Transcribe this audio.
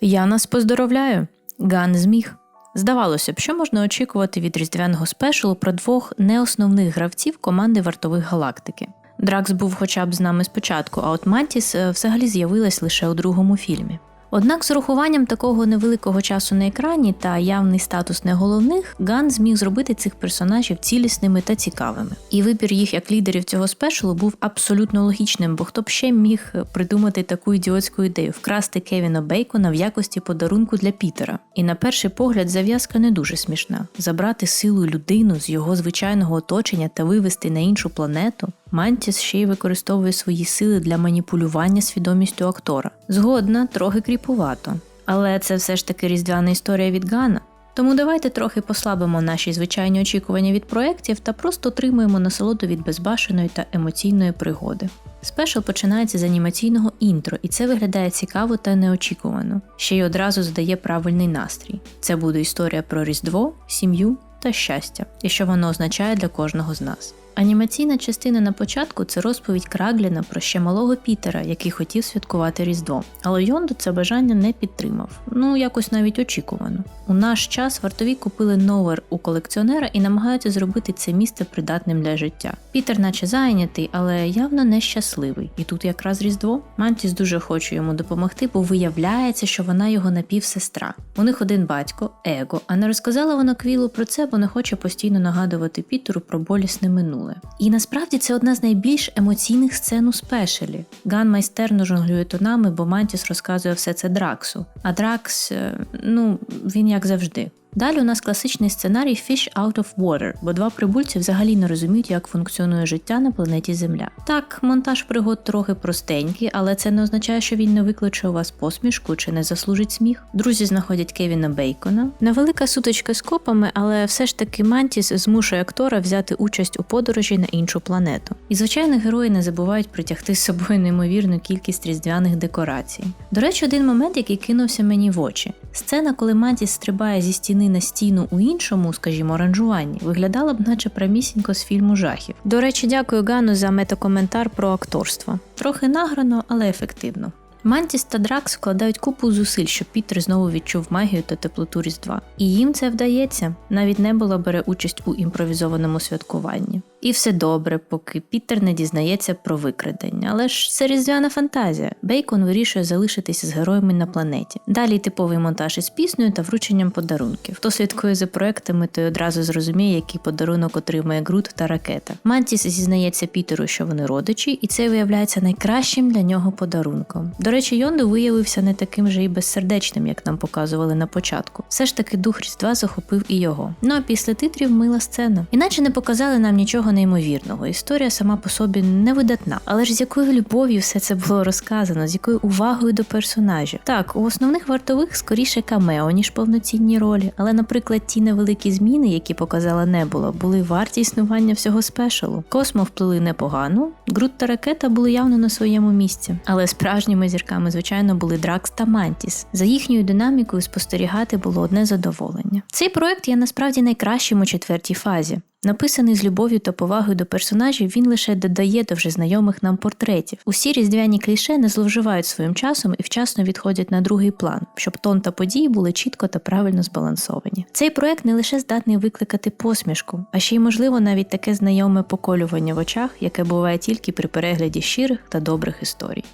Я нас поздоровляю. Ган зміг. Здавалося б, що можна очікувати від різдвяного спешалу про двох неосновних гравців команди вартових галактики. Дракс був хоча б з нами спочатку, а от Мантіс е, взагалі з'явилась лише у другому фільмі. Однак з урахуванням такого невеликого часу на екрані та явний статус не головних, Ган зміг зробити цих персонажів цілісними та цікавими. І вибір їх як лідерів цього спешалу був абсолютно логічним, бо хто б ще міг е, придумати таку ідіотську ідею вкрасти Кевіна Бейкона в якості подарунку для Пітера. І на перший погляд зав'язка не дуже смішна. Забрати силу людину з його звичайного оточення та вивести на іншу планету. Мантіс ще й використовує свої сили для маніпулювання свідомістю актора. Згодна, трохи кріпувато. Але це все ж таки різдвяна історія від Гана. Тому давайте трохи послабимо наші звичайні очікування від проєктів та просто отримуємо насолоду від безбашеної та емоційної пригоди. Спешл починається з анімаційного інтро, і це виглядає цікаво та неочікувано. Ще й одразу задає правильний настрій. Це буде історія про Різдво, сім'ю та щастя, і що воно означає для кожного з нас. Анімаційна частина на початку це розповідь Крагліна про ще малого Пітера, який хотів святкувати Різдво. Але Йондо це бажання не підтримав. Ну якось навіть очікувано. У наш час вартові купили новер у колекціонера і намагаються зробити це місце придатним для життя. Пітер, наче зайнятий, але явно нещасливий. І тут якраз Різдво. Мантіс дуже хоче йому допомогти, бо виявляється, що вона його напівсестра. У них один батько, Его, а не розказала вона Квілу про це, бо не хоче постійно нагадувати Пітеру про болісне минуле. І насправді це одна з найбільш емоційних сцен у спешелі. Ган майстерно жонглює тонами, бо Мантіс розказує все це Драксу. А Дракс, е, ну, він як завжди. Далі у нас класичний сценарій Fish Out of Water, бо два прибульці взагалі не розуміють, як функціонує життя на планеті Земля. Так, монтаж пригод трохи простенький, але це не означає, що він не викличе у вас посмішку чи не заслужить сміх. Друзі знаходять Кевіна Бейкона. Невелика сутичка з копами, але все ж таки Мантіс змушує актора взяти участь у подорожі на іншу планету. І звичайно, герої не забувають притягти з собою неймовірну кількість різдвяних декорацій. До речі, один момент, який кинувся мені в очі: сцена, коли Мантіс стрибає зі стіни на стіну у іншому, скажімо, оранжуванні, виглядала б наче прямісінько з фільму жахів. До речі, дякую Гану за метакоментар про акторство. Трохи награно, але ефективно. Мантіс та Дракс вкладають купу зусиль, щоб Пітер знову відчув магію та теплоту Різдва. І їм це вдається. Навіть Небула бере участь у імпровізованому святкуванні. І все добре, поки Пітер не дізнається про викрадення. Але ж це різдвяна фантазія. Бейкон вирішує залишитися з героями на планеті. Далі типовий монтаж із піснею та врученням подарунків. Хто слідкує за проектами, той одразу зрозуміє, який подарунок отримує Грут та ракета. Мантіс зізнається Пітеру, що вони родичі, і це виявляється найкращим для нього подарунком. До речі, Йонду виявився не таким же і безсердечним, як нам показували на початку. Все ж таки дух Різдва захопив і його. Ну а після титрів мила сцена. Іначе не показали нам нічого неймовірного. Історія сама по собі не видатна, але ж з якою любов'ю все це було розказано, з якою увагою до персонажів. Так, у основних вартових скоріше камео, ніж повноцінні ролі, але, наприклад, ті невеликі зміни, які показала Небула, були варті існування всього спешалу. Космо вплили непогано, Грут та ракета були явно на своєму місці, але справжніми зірками, звичайно, були Дракс та Мантіс. За їхньою динамікою спостерігати було одне задоволення. Цей проект є насправді найкращим у четвертій фазі. Написаний з любов'ю та повагою до персонажів, він лише додає до вже знайомих нам портретів. Усі різдвяні кліше не зловживають своїм часом і вчасно відходять на другий план, щоб тон та події були чітко та правильно збалансовані. Цей проект не лише здатний викликати посмішку, а ще й можливо навіть таке знайоме поколювання в очах, яке буває тільки при перегляді щирих та добрих історій.